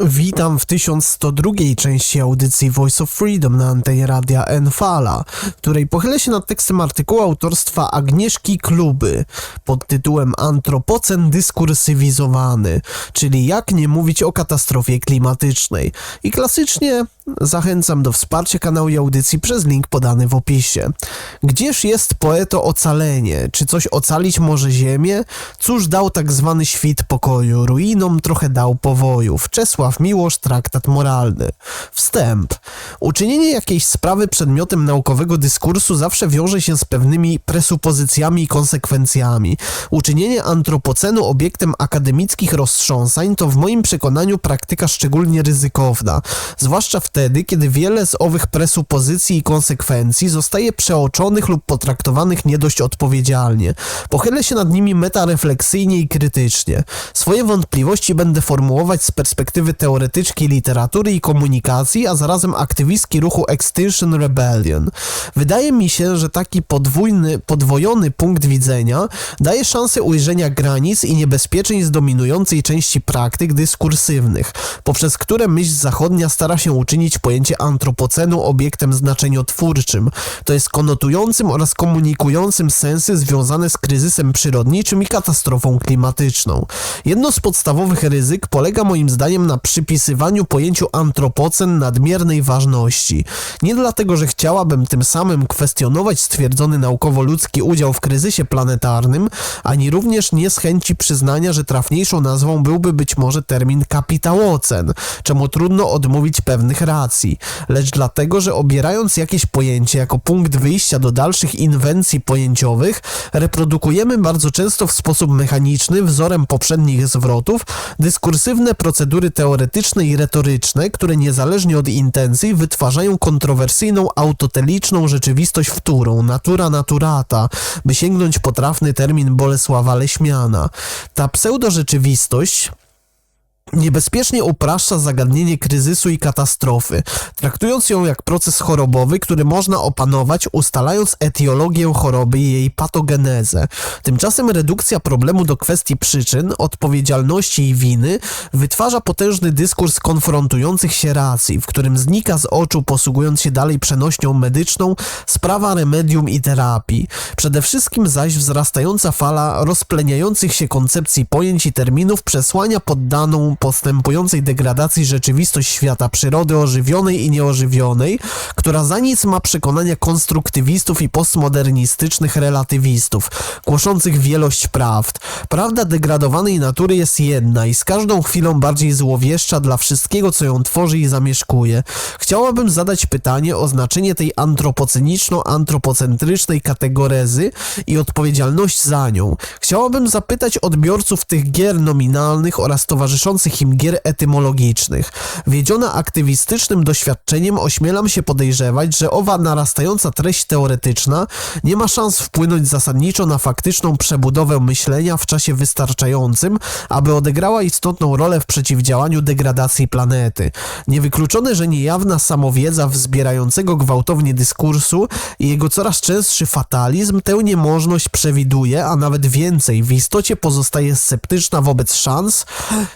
Witam w 1102 części audycji Voice of Freedom na antenie radia Enfala, w której pochylę się nad tekstem artykułu autorstwa Agnieszki Kluby pod tytułem Antropocen dyskursywizowany, czyli jak nie mówić o katastrofie klimatycznej. I klasycznie zachęcam do wsparcia kanału i audycji przez link podany w opisie. Gdzież jest poeto ocalenie? Czy coś ocalić może ziemię? Cóż dał tak zwany świt pokoju? Ruinom trochę dał powojów. Czesław Miłosz, traktat moralny. Wstęp. Uczynienie jakiejś sprawy przedmiotem naukowego dyskursu zawsze wiąże się z pewnymi presupozycjami i konsekwencjami. Uczynienie antropocenu obiektem akademickich roztrząsań to w moim przekonaniu praktyka szczególnie ryzykowna, zwłaszcza wtedy, kiedy wiele z owych presupozycji i konsekwencji zostaje przeoczonych lub potraktowanych nie dość odpowiedzialnie. Pochylę się nad nimi metarefleksyjnie i krytycznie. Swoje wątpliwości będę formułować z perspektywy teoretyczki literatury i komunikacji, a zarazem aktywistki ruchu Extinction Rebellion. Wydaje mi się, że taki podwójny, podwojony punkt widzenia daje szansę ujrzenia granic i niebezpieczeństw dominującej części praktyk dyskursywnych, poprzez które myśl zachodnia stara się uczynić pojęcie antropocenu obiektem znaczeniotwórczym, to jest konotującym oraz komunikującym sensy związane z kryzysem przyrodniczym i katastrofą klimatyczną. Jedno z podstawowych ryzyk polega moim zdaniem na przypisywaniu pojęciu antropocen nadmiernej ważności. Nie dlatego, że chciałabym tym samym kwestionować stwierdzony naukowo ludzki udział w kryzysie planetarnym, ani również nie z chęci przyznania, że trafniejszą nazwą byłby być może termin kapitałocen, czemu trudno odmówić pewnych racji, lecz dlatego, że obierając jakieś pojęcie jako punkt wyjścia do dalszych inwencji pojęciowych, reprodukujemy bardzo często w sposób mechaniczny, wzorem poprzednich zwrotów, dyskursywne procedury teoretyczne i retoryczne, które niezależnie od intencji wytwarzają kontrowersyjną, autoteliczną rzeczywistość wtórą, natura naturata, by sięgnąć potrafny termin Bolesława Leśmiana. Ta pseudorzeczywistość niebezpiecznie upraszcza zagadnienie kryzysu i katastrofy, traktując ją jak proces chorobowy, który można opanować, ustalając etiologię choroby i jej patogenezę. Tymczasem redukcja problemu do kwestii przyczyn, odpowiedzialności i winy wytwarza potężny dyskurs konfrontujących się racji, w którym znika z oczu, posługując się dalej przenośnią medyczną, sprawa remedium i terapii. Przede wszystkim zaś wzrastająca fala rozpleniających się koncepcji pojęć i terminów przesłania poddaną postępującej degradacji rzeczywistość świata przyrody ożywionej i nieożywionej, która za nic ma przekonania konstruktywistów i postmodernistycznych relatywistów, głoszących wielość prawd. Prawda degradowanej natury jest jedna i z każdą chwilą bardziej złowieszcza dla wszystkiego, co ją tworzy i zamieszkuje. Chciałabym zadać pytanie o znaczenie tej antropoceniczno-antropocentrycznej kategorezy i odpowiedzialność za nią. Chciałabym zapytać odbiorców tych gier nominalnych oraz towarzyszących im gier etymologicznych. Wiedziona aktywistycznym doświadczeniem ośmielam się podejrzewać, że owa narastająca treść teoretyczna nie ma szans wpłynąć zasadniczo na faktyczną przebudowę myślenia w czasie wystarczającym, aby odegrała istotną rolę w przeciwdziałaniu degradacji planety. Niewykluczone, że niejawna samowiedza wzbierającego gwałtownie dyskursu i jego coraz częstszy fatalizm tę niemożność przewiduje, a nawet więcej, w istocie pozostaje sceptyczna wobec szans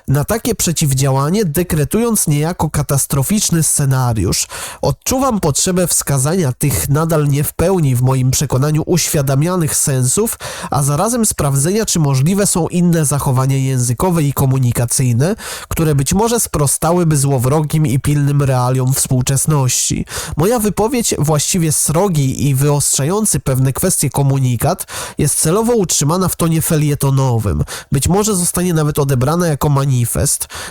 na takie takie przeciwdziałanie, dekretując niejako katastroficzny scenariusz. Odczuwam potrzebę wskazania tych nadal nie w pełni w moim przekonaniu uświadamianych sensów, a zarazem sprawdzenia, czy możliwe są inne zachowania językowe i komunikacyjne, które być może sprostałyby złowrogim i pilnym realiom współczesności. Moja wypowiedź, właściwie srogi i wyostrzający pewne kwestie komunikat, jest celowo utrzymana w tonie felietonowym. Być może zostanie nawet odebrana jako manifest,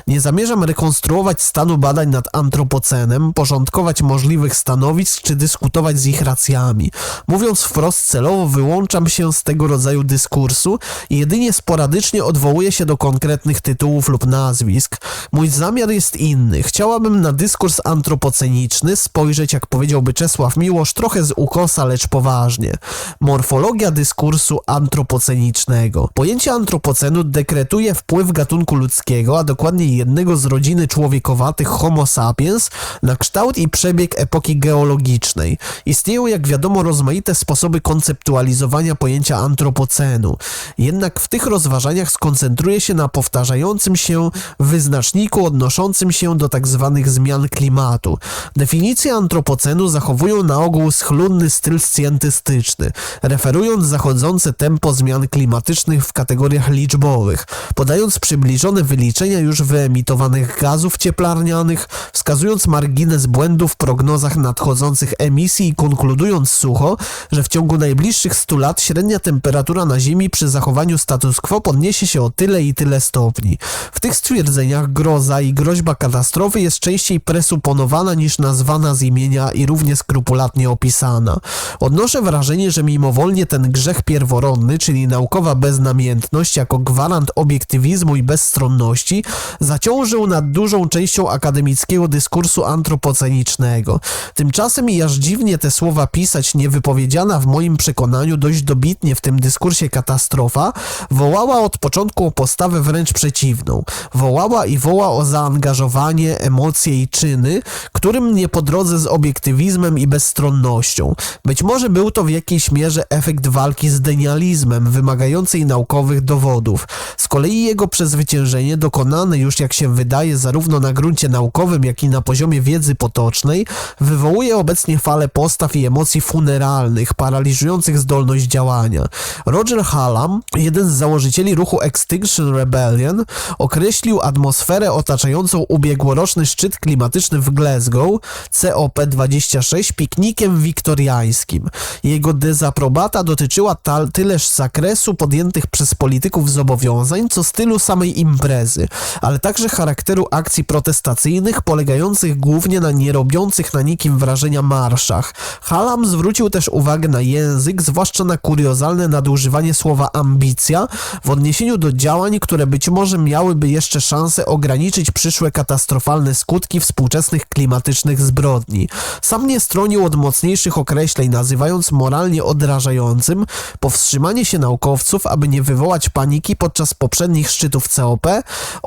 nie zamierzam rekonstruować stanu badań nad antropocenem, porządkować możliwych stanowisk czy dyskutować z ich racjami. Mówiąc wprost, celowo wyłączam się z tego rodzaju dyskursu i jedynie sporadycznie odwołuję się do konkretnych tytułów lub nazwisk. Mój zamiar jest inny. Chciałabym na dyskurs antropoceniczny spojrzeć, jak powiedziałby Czesław Miłosz, trochę z ukosa, lecz poważnie. Morfologia dyskursu antropocenicznego. Pojęcie antropocenu dekretuje wpływ gatunku ludzkiego, a dokładnie jednego z rodziny człowiekowatych Homo sapiens na kształt i przebieg epoki geologicznej. Istnieją, jak wiadomo, rozmaite sposoby konceptualizowania pojęcia antropocenu. Jednak w tych rozważaniach skoncentruje się na powtarzającym się wyznaczniku odnoszącym się do tzw. zmian klimatu. Definicje antropocenu zachowują na ogół schludny styl scjentystyczny, referując zachodzące tempo zmian klimatycznych w kategoriach liczbowych, podając przybliżone wyliczenia już wyemitowanych gazów cieplarnianych, wskazując margines błędu w prognozach nadchodzących emisji i konkludując sucho, że w ciągu najbliższych 100 lat średnia temperatura na Ziemi przy zachowaniu status quo podniesie się o tyle i tyle stopni. W tych stwierdzeniach groza i groźba katastrofy jest częściej presuponowana niż nazwana z imienia i równie skrupulatnie opisana. Odnoszę wrażenie, że mimowolnie ten grzech pierworodny, czyli naukowa beznamiętność jako gwarant obiektywizmu i bezstronności, zaciążył nad dużą częścią akademickiego dyskursu antropocenicznego. Tymczasem i aż dziwnie te słowa pisać, niewypowiedziana w moim przekonaniu dość dobitnie w tym dyskursie katastrofa, wołała od początku o postawę wręcz przeciwną. Wołała i woła o zaangażowanie, emocje i czyny, którym nie po drodze z obiektywizmem i bezstronnością. Być może był to w jakiejś mierze efekt walki z denializmem, wymagającej naukowych dowodów. Z kolei jego przezwyciężenie, dokonane już jak się wydaje zarówno na gruncie naukowym, jak i na poziomie wiedzy potocznej, wywołuje obecnie falę postaw i emocji funeralnych, paraliżujących zdolność działania. Roger Hallam, jeden z założycieli ruchu Extinction Rebellion, określił atmosferę otaczającą ubiegłoroczny szczyt klimatyczny w Glasgow, COP26, piknikiem wiktoriańskim. Jego dezaprobata dotyczyła tyleż zakresu podjętych przez polityków zobowiązań, co stylu samej imprezy, ale także charakteru akcji protestacyjnych polegających głównie na nierobiących na nikim wrażenia marszach. Hallam zwrócił też uwagę na język, zwłaszcza na kuriozalne nadużywanie słowa ambicja w odniesieniu do działań, które być może miałyby jeszcze szansę ograniczyć przyszłe katastrofalne skutki współczesnych klimatycznych zbrodni. Sam nie stronił od mocniejszych określeń, nazywając moralnie odrażającym powstrzymanie się naukowców, aby nie wywołać paniki podczas poprzednich szczytów COP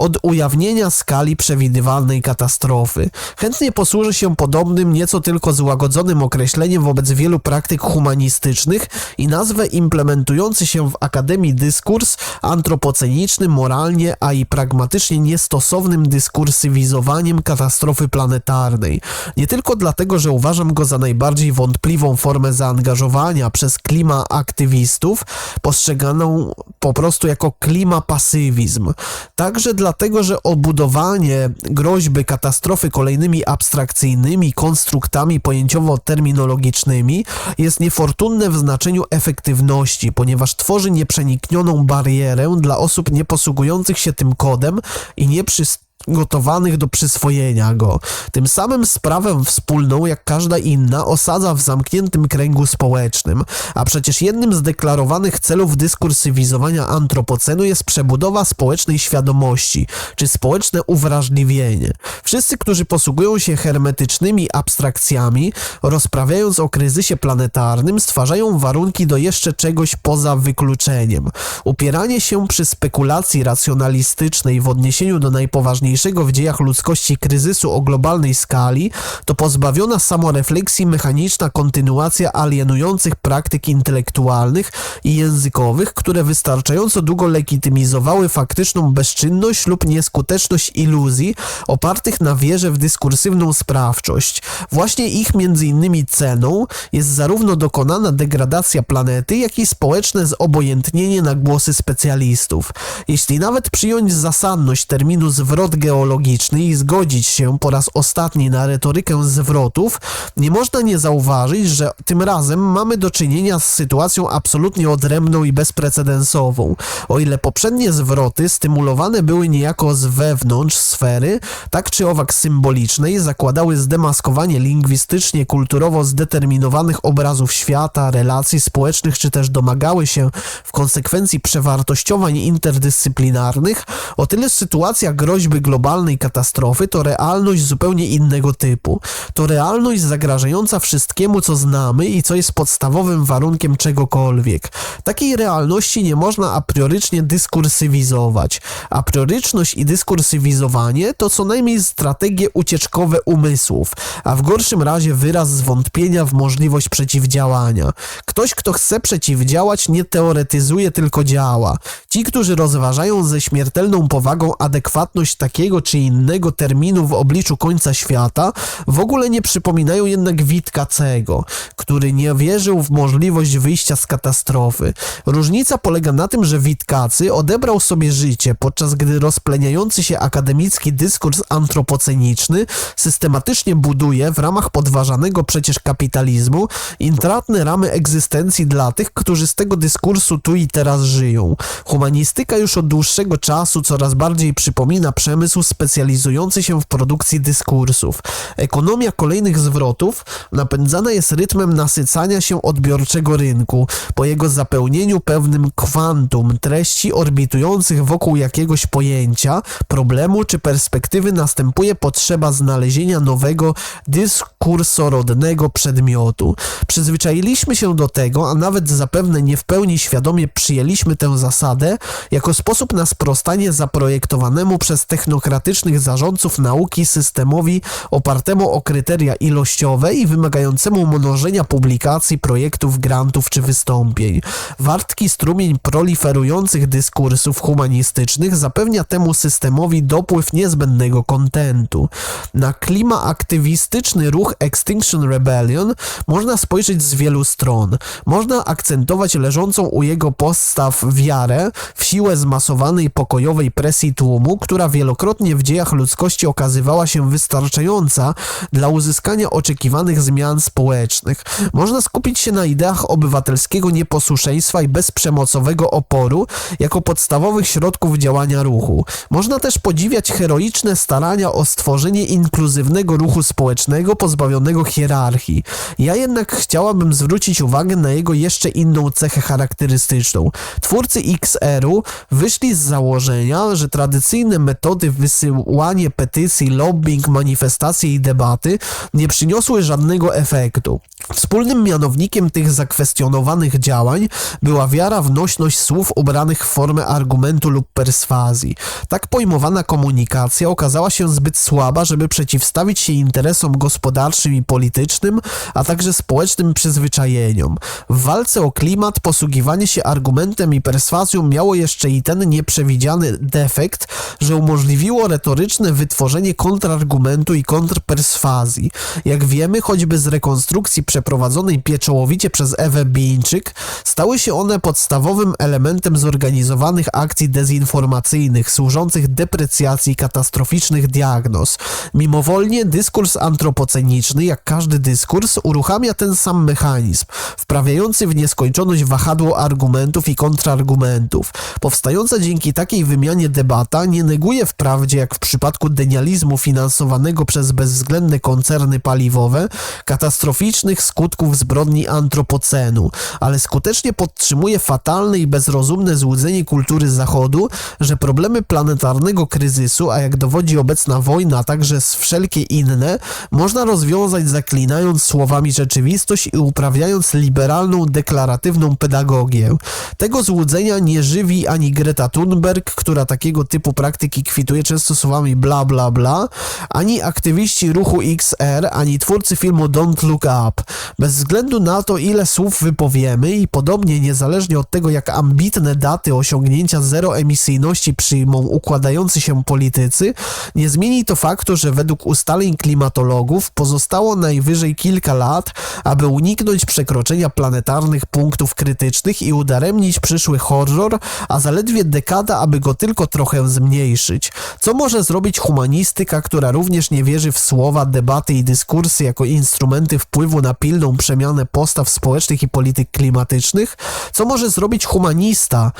od ujawnienia skali przewidywalnej katastrofy. Chętnie posłuży się podobnym, nieco tylko złagodzonym określeniem wobec wielu praktyk humanistycznych i nazwę implementujący się w Akademii dyskurs antropoceniczny, moralnie, a i pragmatycznie niestosownym dyskursywizowaniem katastrofy planetarnej. Nie tylko dlatego, że uważam go za najbardziej wątpliwą formę zaangażowania przez klima aktywistów, postrzeganą po prostu jako klima pasywizm. Także dlatego, że obudowanie groźby katastrofy kolejnymi abstrakcyjnymi konstruktami pojęciowo-terminologicznymi jest niefortunne w znaczeniu efektywności, ponieważ tworzy nieprzeniknioną barierę dla osób nieposługujących się tym kodem i nieprzystępnych gotowanych do przyswojenia go. Tym samym sprawę wspólną, jak każda inna, osadza w zamkniętym kręgu społecznym, a przecież jednym z deklarowanych celów dyskursywizowania antropocenu jest przebudowa społecznej świadomości, czy społeczne uwrażliwienie. Wszyscy, którzy posługują się hermetycznymi abstrakcjami, rozprawiając o kryzysie planetarnym, stwarzają warunki do jeszcze czegoś poza wykluczeniem. Upieranie się przy spekulacji racjonalistycznej w odniesieniu do najpoważniejszych najważniejszego w dziejach ludzkości kryzysu o globalnej skali to pozbawiona samorefleksji mechaniczna kontynuacja alienujących praktyk intelektualnych i językowych, które wystarczająco długo legitymizowały faktyczną bezczynność lub nieskuteczność iluzji opartych na wierze w dyskursywną sprawczość. Właśnie ich między innymi ceną jest zarówno dokonana degradacja planety, jak i społeczne zobojętnienie na głosy specjalistów. Jeśli nawet przyjąć zasadność terminu zwrot geologiczny i zgodzić się po raz ostatni na retorykę zwrotów, nie można nie zauważyć, że tym razem mamy do czynienia z sytuacją absolutnie odrębną i bezprecedensową. O ile poprzednie zwroty stymulowane były niejako z wewnątrz sfery, tak czy owak symbolicznej, zakładały zdemaskowanie lingwistycznie, kulturowo zdeterminowanych obrazów świata, relacji społecznych, czy też domagały się w konsekwencji przewartościowań interdyscyplinarnych, o tyle sytuacja groźby globalnej katastrofy to realność zupełnie innego typu. To realność zagrażająca wszystkiemu, co znamy i co jest podstawowym warunkiem czegokolwiek. Takiej realności nie można a priorycznie dyskursywizować. A prioryczność i dyskursywizowanie to co najmniej strategie ucieczkowe umysłów, a w gorszym razie wyraz zwątpienia w możliwość przeciwdziałania. Ktoś, kto chce przeciwdziałać, nie teoretyzuje, tylko działa. Ci, którzy rozważają ze śmiertelną powagą adekwatność takiego czy innego terminu w obliczu końca świata, w ogóle nie przypominają jednak Witkacego, który nie wierzył w możliwość wyjścia z katastrofy. Różnica polega na tym, że Witkacy odebrał sobie życie, podczas gdy rozpleniający się akademicki dyskurs antropoceniczny systematycznie buduje w ramach podważanego przecież kapitalizmu intratne ramy egzystencji dla tych, którzy z tego dyskursu tu i teraz żyją. Humanistyka już od dłuższego czasu coraz bardziej przypomina przemysł specjalizujący się w produkcji dyskursów. Ekonomia kolejnych zwrotów napędzana jest rytmem nasycania się odbiorczego rynku, po jego zapełnieniu pewnym kwantum treści orbitujących wokół jakiegoś pojęcia, problemu czy perspektywy następuje potrzeba znalezienia nowego dyskursorodnego przedmiotu. Przyzwyczailiśmy się do tego, a nawet zapewne nie w pełni świadomie przyjęliśmy tę zasadę jako sposób na sprostanie zaprojektowanemu przez technokratycznych zarządców nauki systemowi opartemu o kryteria ilościowe i wymagającemu mnożenia publikacji, projektów, grantów czy wystąpień. Wartki strumień proliferujących dyskursów humanistycznych zapewnia temu systemowi dopływ niezbędnego kontentu. Na klima aktywistyczny ruch Extinction Rebellion można spojrzeć z wielu stron. Można akcentować leżącą u jego postaw wiarę w siłę zmasowanej pokojowej presji tłumu, która wielokrotnie w dziejach ludzkości okazywała się wystarczająca dla uzyskania oczekiwanych zmian społecznych. Można skupić się na ideach obywatelskiego nieposłuszeństwa i bezprzemocowego oporu jako podstawowych środków działania ruchu. Można też podziwiać heroiczne starania o stworzenie inkluzywnego ruchu społecznego pozbawionego hierarchii. Ja jednak chciałabym zwrócić uwagę na jego jeszcze inną cechę charakterystyczną. Twórcy XR-u wyszli z założenia, że tradycyjne metody wysyłanie petycji, lobbying, manifestacje i debaty nie przyniosły żadnego efektu. Wspólnym mianownikiem tych zakwestionowanych działań była wiara w nośność słów ubranych w formę argumentu lub perswazji. Tak pojmowana komunikacja okazała się zbyt słaba, żeby przeciwstawić się interesom gospodarczym i politycznym, a także społecznym przyzwyczajeniom. W walce o klimat posługiwanie się argumentem i perswazją miało jeszcze i ten nieprzewidziany defekt, że umożliwiło retoryczne wytworzenie kontrargumentu i kontrperswazji. Jak wiemy, choćby z rekonstrukcji przeprowadzonej pieczołowicie przez Ewę Bińczyk, stały się one podstawowym elementem zorganizowanych akcji dezinformacyjnych służących deprecjacji katastroficznych diagnoz. Mimowolnie dyskurs antropoceniczny, jak każdy dyskurs, uruchamia ten sam mechanizm, wprawiający w nieskończoność wahadło argumentów i kontrargumentów. Powstająca dzięki takiej wymianie debata nie neguje wprawdzie, jak w przypadku denializmu finansowanego przez bezwzględne koncerny paliwowe, katastroficznych skutków zbrodni antropocenu, ale skutecznie podtrzymuje fatalne i bezrozumne złudzenie kultury Zachodu, że problemy planetarnego kryzysu, a jak dowodzi obecna wojna, a także wszelkie inne, można rozwiązać zaklinając słowami rzeczywistość i uprawiając liberalną, deklaratywną pedagogię. Tego złudzenia nie żywi ani Greta Thunberg, która takiego typu praktyki kwituje często słowami bla bla bla, ani aktywiści ruchu XR, ani twórcy filmu Don't Look Up. Bez względu na to, ile słów wypowiemy i podobnie niezależnie od tego, jak ambitne daty osiągnięcia zeroemisyjności przyjmą układający się politycy, nie zmieni to faktu, że według ustaleń klimatologów pozostało najwyżej kilka lat, aby uniknąć przekroczenia planetarnych punktów krytycznych i udaremnić przyszły horror, a zaledwie dekada, aby go tylko trochę zmniejszyć. Co może zrobić humanistyka, która również nie wierzy w słowa, debaty i dyskursy jako instrumenty wpływu na pilną przemianę postaw społecznych i polityk klimatycznych? Co może zrobić humanista,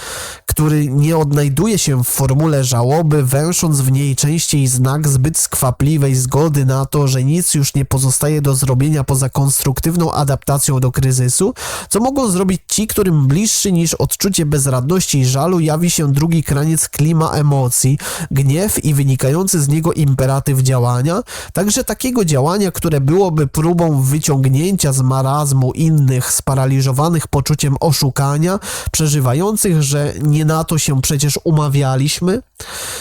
który nie odnajduje się w formule żałoby, węsząc w niej częściej znak zbyt skwapliwej zgody na to, że nic już nie pozostaje do zrobienia poza konstruktywną adaptacją do kryzysu? Co mogą zrobić ci, którym bliższy niż odczucie bezradności i żalu jawi się drugi kraniec klima emocji, gniew i wynikający z niego imperatyw działania, także takiego działania, które byłoby próbą wyciągnięcia z marazmu innych sparaliżowanych poczuciem oszukania, przeżywających, że nie na to się przecież umawialiśmy?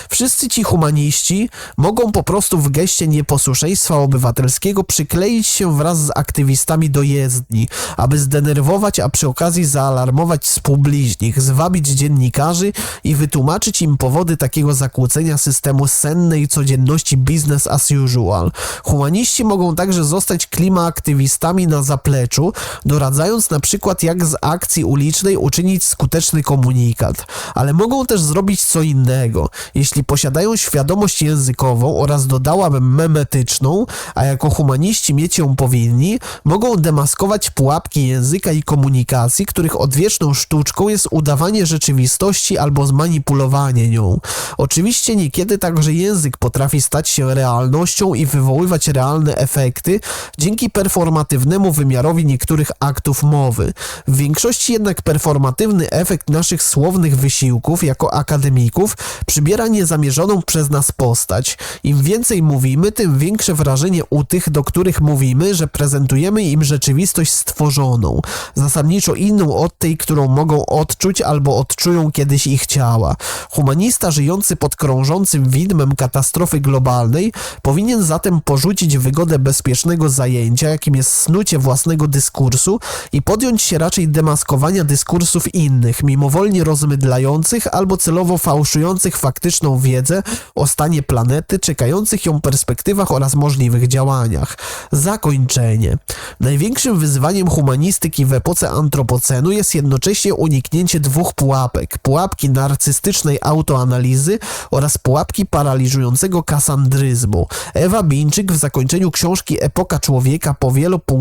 Wszyscy ci humaniści mogą po prostu w geście nieposłuszeństwa obywatelskiego przykleić się wraz z aktywistami do jezdni, aby zdenerwować, a przy okazji zaalarmować współbliźnich, zwabić dziennikarzy i wytłumaczyć im powody takiego zakłócenia systemu sennej codzienności business as usual. Humaniści mogą także zostać klimaaktywistami na zapleczu, doradzając na przykład jak z akcji ulicznej uczynić skuteczny komunikat, ale mogą też zrobić co innego. Jeśli posiadają świadomość językową oraz dodałabym memetyczną, a jako humaniści mieć ją powinni, mogą demaskować pułapki języka i komunikacji, których odwieczną sztuczką jest udawanie rzeczywistości albo zmanipulowanie nią. Oczywiście niekiedy także język potrafi stać się realnością i wywoływać realne efekty dzięki wymiarowi niektórych aktów mowy. W większości jednak performatywny efekt naszych słownych wysiłków jako akademików przybiera niezamierzoną przez nas postać. Im więcej mówimy, tym większe wrażenie u tych, do których mówimy, że prezentujemy im rzeczywistość stworzoną, zasadniczo inną od tej, którą mogą odczuć albo odczują kiedyś ich ciała. Humanista żyjący pod krążącym widmem katastrofy globalnej powinien zatem porzucić wygodę bezpiecznego zajęcia, jakim jest snucie własnego dyskursu i podjąć się raczej demaskowania dyskursów innych, mimowolnie rozmydlających albo celowo fałszujących faktyczną wiedzę o stanie planety, czekających ją perspektywach oraz możliwych działaniach. Zakończenie. Największym wyzwaniem humanistyki w epoce antropocenu jest jednocześnie uniknięcie dwóch pułapek. Pułapki narcystycznej autoanalizy oraz pułapki paraliżującego kasandryzmu. Ewa Bińczyk w zakończeniu książki Epoka Człowieka po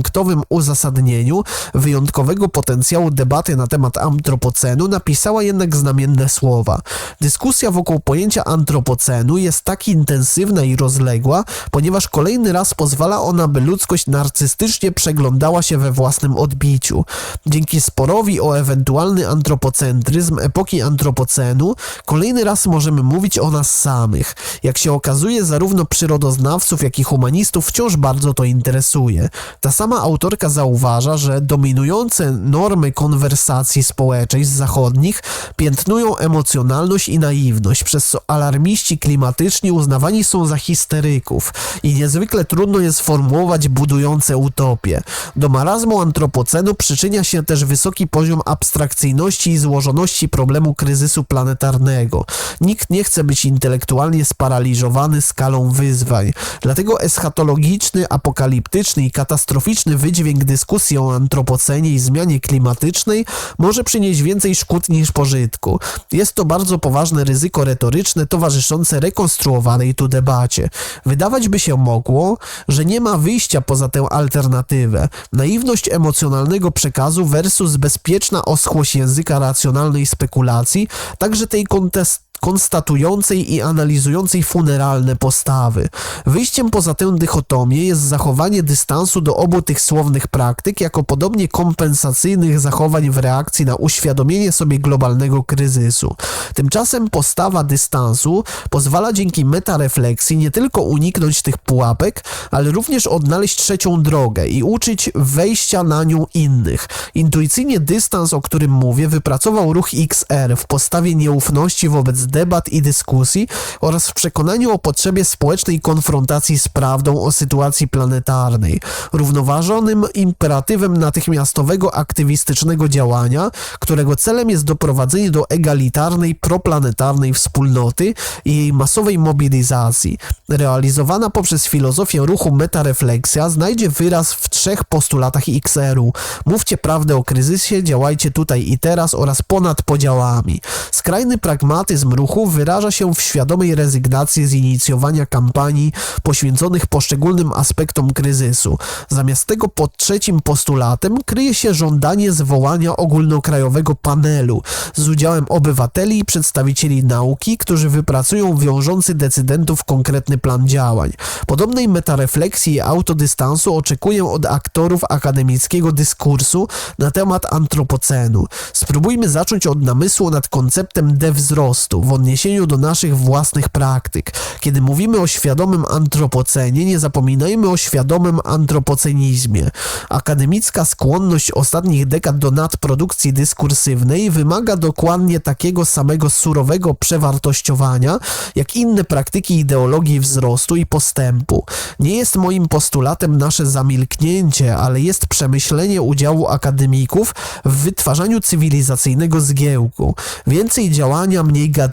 wielopunktowym uzasadnieniu wyjątkowego potencjału debaty na temat antropocenu napisała jednak znamienne słowa. Dyskusja wokół pojęcia antropocenu jest tak intensywna i rozległa, ponieważ kolejny raz pozwala ona, by ludzkość narcystycznie przeglądała się we własnym odbiciu. Dzięki sporowi o ewentualny antropocentryzm epoki antropocenu, kolejny raz możemy mówić o nas samych. Jak się okazuje, zarówno przyrodoznawców, jak i humanistów wciąż bardzo to interesuje. Ta sama autorka zauważa, że dominujące normy konwersacji społecznej z zachodnich piętnują emocjonalność i naiwność, przez co alarmiści klimatyczni uznawani są za histeryków i niezwykle trudno jest formułować budujące utopie. Do marazmu antropocenu przyczynia się też wysoki poziom abstrakcyjności i złożoności problemu kryzysu planetarnego. Nikt nie chce być intelektualnie sparaliżowany skalą wyzwań. Dlatego eschatologiczny, apokaliptyczny i katastroficzny wydźwięk dyskusji o antropocenie i zmianie klimatycznej może przynieść więcej szkód niż pożytku. Jest to bardzo poważne ryzyko retoryczne towarzyszące rekonstruowanej tu debacie. Wydawać by się mogło, że nie ma wyjścia poza tę alternatywę. Naiwność emocjonalnego przekazu versus bezpieczna oschłość języka racjonalnej spekulacji, także tej kontest konstatującej i analizującej funeralne postawy. Wyjściem poza tę dychotomię jest zachowanie dystansu do obu tych słownych praktyk jako podobnie kompensacyjnych zachowań w reakcji na uświadomienie sobie globalnego kryzysu. Tymczasem postawa dystansu pozwala dzięki metarefleksji nie tylko uniknąć tych pułapek, ale również odnaleźć trzecią drogę i uczyć wejścia na nią innych. Intuicyjnie dystans, o którym mówię, wypracował ruch XR w postawie nieufności wobec debat i dyskusji oraz w przekonaniu o potrzebie społecznej konfrontacji z prawdą o sytuacji planetarnej, równoważonym imperatywem natychmiastowego aktywistycznego działania, którego celem jest doprowadzenie do egalitarnej, proplanetarnej wspólnoty i jej masowej mobilizacji. Realizowana poprzez filozofię ruchu metarefleksja znajdzie wyraz w trzech postulatach XR-u. Mówcie prawdę o kryzysie, działajcie tutaj i teraz oraz ponad podziałami. Skrajny pragmatyzm ruchu wyraża się w świadomej rezygnacji z inicjowania kampanii poświęconych poszczególnym aspektom kryzysu. Zamiast tego pod trzecim postulatem kryje się żądanie zwołania ogólnokrajowego panelu z udziałem obywateli i przedstawicieli nauki, którzy wypracują wiążący decydentów konkretny plan działań. Podobnej metarefleksji i autodystansu oczekuję od aktorów akademickiego dyskursu na temat antropocenu. Spróbujmy zacząć od namysłu nad konceptem dewzrostu w odniesieniu do naszych własnych praktyk. Kiedy mówimy o świadomym antropocenie, nie zapominajmy o świadomym antropocenizmie. Akademicka skłonność ostatnich dekad do nadprodukcji dyskursywnej wymaga dokładnie takiego samego surowego przewartościowania, jak inne praktyki ideologii wzrostu i postępu. Nie jest moim postulatem nasze zamilknięcie, ale jest przemyślenie udziału akademików w wytwarzaniu cywilizacyjnego zgiełku. Więcej działania, mniej gadania.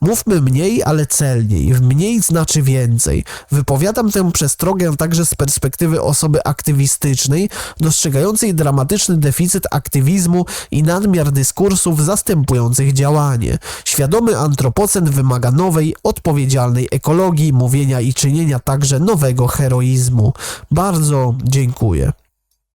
Mówmy mniej, ale celniej. W mniej znaczy więcej. Wypowiadam tę przestrogę także z perspektywy osoby aktywistycznej, dostrzegającej dramatyczny deficyt aktywizmu i nadmiar dyskursów zastępujących działanie. Świadomy antropocen wymaga nowej, odpowiedzialnej ekologii, mówienia i czynienia także nowego heroizmu. Bardzo dziękuję.